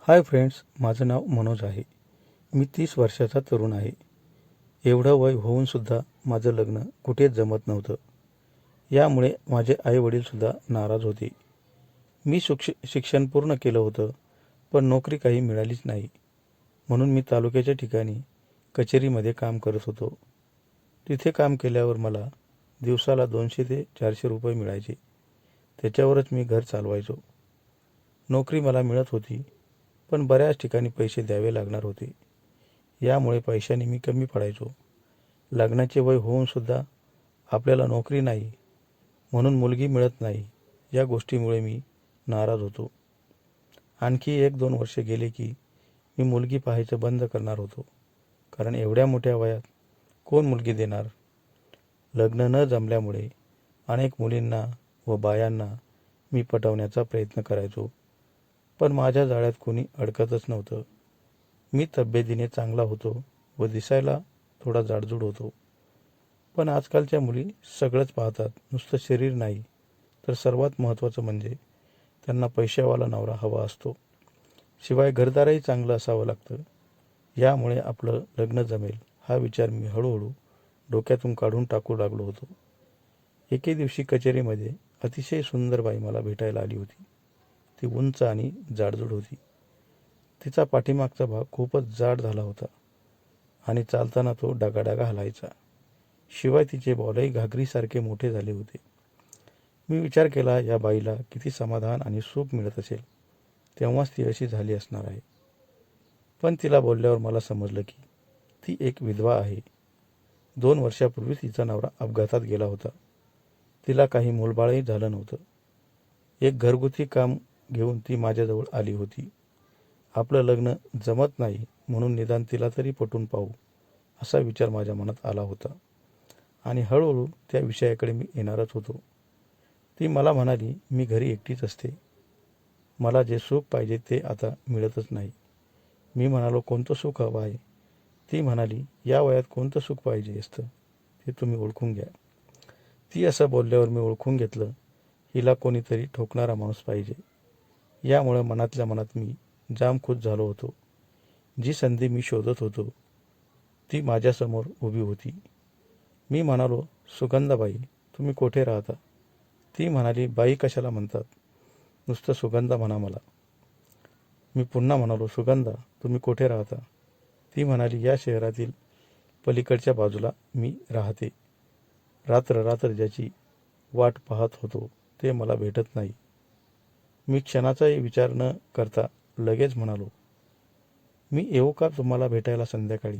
Hi friends माझं नाव मनोज आहे. मी तीस वर्षाचा तरुण आहे. एवढं वय होऊनसुद्धा माझं लग्न कुठेच जमत नव्हतं. यामुळे माझे आईवडीलसुद्धा नाराज होते. मी शुक्ष शिक्षण पूर्ण केलं होतं पण नोकरी काही मिळालीच नाही. म्हणून मी तालुक्याच्या ठिकाणी कचेरीमध्ये काम करत होतो. तिथे काम केल्यावर मला दिवसाला दोनशे ते चारशे रुपये मिळायचे. त्याच्यावरच मी घर चालवायचो. नोकरी मला मिळत होती पण बऱ्याच ठिकाणी पैसे द्यावे लागणार होते. यामुळे पैशाने मी कमी पडायचो. लग्नाचे वय होऊनसुद्धा आपल्याला नोकरी नाही म्हणून मुलगी मिळत नाही या गोष्टीमुळे मी नाराज होतो. आणखी एक दोन वर्षे गेले की मी मुलगी पाहायचं बंद करणार होतो. कारण एवढ्या मोठ्या वयात कोण मुलगी देणार? लग्न न जमल्यामुळे अनेक मुलींना व बायांना मी पटवण्याचा प्रयत्न करायचो. पण माझ्या जाळ्यात कोणी अडकतच नव्हतं. मी तब्येतीने चांगला होतो व दिसायला थोडा जाडजूड होतो. पण आजकालच्या मुली सगळंच पाहतात नुसतं शरीर नाही. तर सर्वात महत्त्वाचं म्हणजे त्यांना पैशावाला नवरा हवा असतो. शिवाय घरदारही चांगलं असावं लागतं. यामुळे आपलं लग्न जमेल हा विचार मी हळूहळू डोक्यातून काढून टाकू लागलो होतो. एके दिवशी कचेरीमध्ये अतिशय सुंदर बाई मला भेटायला आली होती. ती उंच आणि जाडजूड होती. तिचा पाठीमागचा भाग खूपच जाड झाला होता आणि चालताना तो डागाडागा हलायचा. शिवाय तिचे बॉलही घागरीसारखे मोठे झाले होते. मी विचार केला या बाईला किती समाधान आणि सुख मिळत असेल. तेव्हाच ती अशी झाली असणार आहे. पण तिला बोलल्यावर मला समजलं की ती एक विधवा आहे. दोन वर्षापूर्वी तिचा नवरा अपघातात गेला होता. तिला काही मूलबाळही झालं नव्हतं. एक घरगुती काम घेऊन ती माझ्याजवळ आली होती. आपलं लग्न जमत नाही म्हणून निदान तिला तरी पटून पाहू असा विचार माझ्या मनात आला होता. आणि हळूहळू त्या विषयाकडे मी येणारच होतो. ती मला म्हणाली मी घरी एकटीच असते. मला जे सुख पाहिजे ते आता मिळतच नाही. मी म्हणालो कोणतं सुख हवं आहे? ती म्हणाली या वयात कोणतं सुख पाहिजे असतं ते तुम्ही ओळखून घ्या. ती असं बोलल्यावर मी ओळखून घेतलं हिला कोणीतरी ठोकणारा माणूस पाहिजे. यामुळं मनातल्या मनात मी जाम खुश झालो होतो. जी संधी मी शोधत होतो ती माझ्यासमोर उभी होती. मी म्हणालो सुगंधाबाई तुम्ही कोठे राहता? ती म्हणाली बाई कशाला म्हणतात? नुसतं सुगंधा म्हणा मला. मी पुन्हा म्हणालो सुगंधा तुम्ही कोठे राहता? ती म्हणाली या शहरातील पलीकडच्या बाजूला मी राहते. रात्र रात्र ज्याची वाट पाहत होतो ते मला भेटत नाही. मी क्षणाचाही विचार न करता लगेच म्हणालो मी येऊ का तुम्हाला भेटायला संध्याकाळी?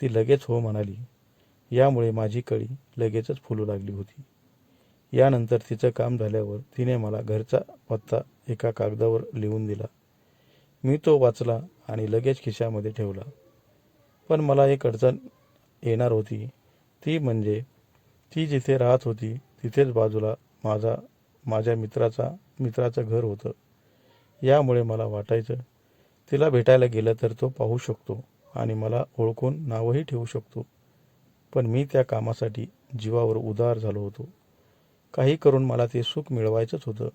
ती लगेच हो म्हणाली. यामुळे माझी कळी लगेचच फुलू लागली होती. यानंतर तिचं काम झाल्यावर तिने मला घरचा पत्ता एका कागदावर लिहून दिला. मी तो वाचला आणि लगेच खिशामध्ये ठेवला. पण मला एक अडचण येणार होती. ती म्हणजे ती जिथे राहत होती तिथेच बाजूला माझा माझ्या मित्राचा मित्राचं घर होतं. यामुळे मला वाटायचं तिला भेटायला गेलं तर तो पाहू शकतो आणि मला ओळखून नावही ठेवू शकतो. पण मी त्या कामासाठी जीवावर उदार झालो होतो. काही करून मला ते सुख मिळवायचंच होतं.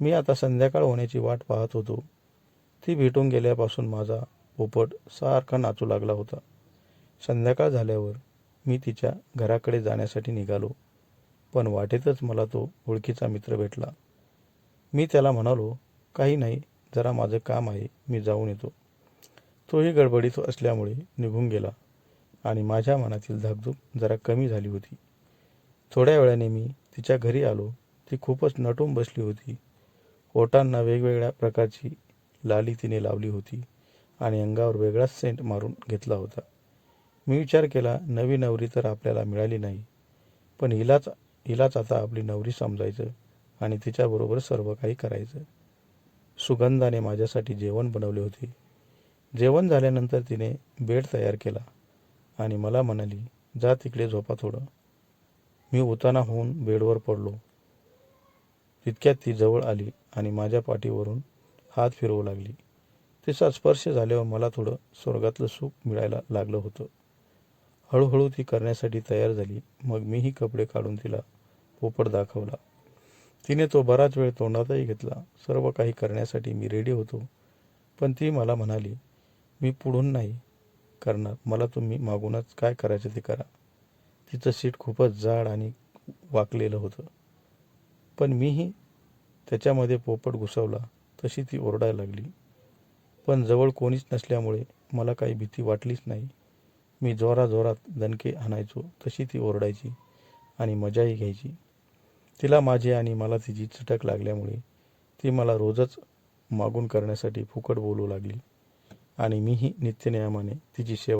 मी आता संध्याकाळ होण्याची वाट पाहत होतो. ती भेटून गेल्यापासून माझा पोपट सारखा नाचू लागला होता. संध्याकाळ झाल्यावर मी तिच्या घराकडे जाण्यासाठी निघालो. पण वाटेतच मला तो ओळखीचा मित्र भेटला. मी त्याला म्हणालो काही नाही जरा माझं काम आहे मी जाऊन येतो. तोही गडबडीत असल्यामुळे निघून गेला आणि माझ्या मनातील धाकधूक जरा कमी झाली होती. थोड्या वेळाने मी तिच्या घरी आलो. ती खूपच नटून बसली होती. ओटांना वेगवेगळ्या प्रकारची लाली तिने लावली होती आणि अंगावर वेगळाच सेंट मारून घेतला होता. मी विचार केला नवी नवरी तर आपल्याला मिळाली नाही पण हिलाच हिलाच आता आपली नवरी समजायचं. आणि तिच्याबरोबर सर्व काही करायचं. सुगंधाने माझ्यासाठी जेवण बनवले होते. जेवण झाल्यानंतर तिने बेड तयार केला आणि मला म्हणाली जा तिकडे झोपा थोडं. मी उताना होऊन बेडवर पडलो. तितक्यात ती जवळ आली आणि माझ्या पाठीवरून हात फिरवू लागली. तिचा स्पर्श झाल्यावर मला थोडं स्वर्गातलं सुख मिळायला लागलं होतं. हळूहळू ती करण्यासाठी तयार झाली. मग मीही कपडे काढून तिला पोपट दाखवला. तिने तो बराच वेळ तोंडातही घेतला. सर्व काही करण्यासाठी मी रेडी होतो. पण ती मला म्हणाली मी पुढून नाही करणार. मला तुम्ही मागूनच काय करायचं ते करा. तिचं सीट खूपच जाड आणि वाकलेलं होतं. पण मीही त्याच्यामध्ये पोपट घुसवला तशी ती ओरडायला लागली. पण जवळ कोणीच नसल्यामुळे मला काही भीती वाटलीच नाही. मी जोराजोरात दणके आणायचो तशी ती ओरडायची आणि मजाही घ्यायची. तिला माझी आणि मला तिची चटक लागल्यामुळे ती मला रोजच मागून करण्यासाठी फुकट बोलू लागली. आणि मीही नित्यनियमाने तिची सेवा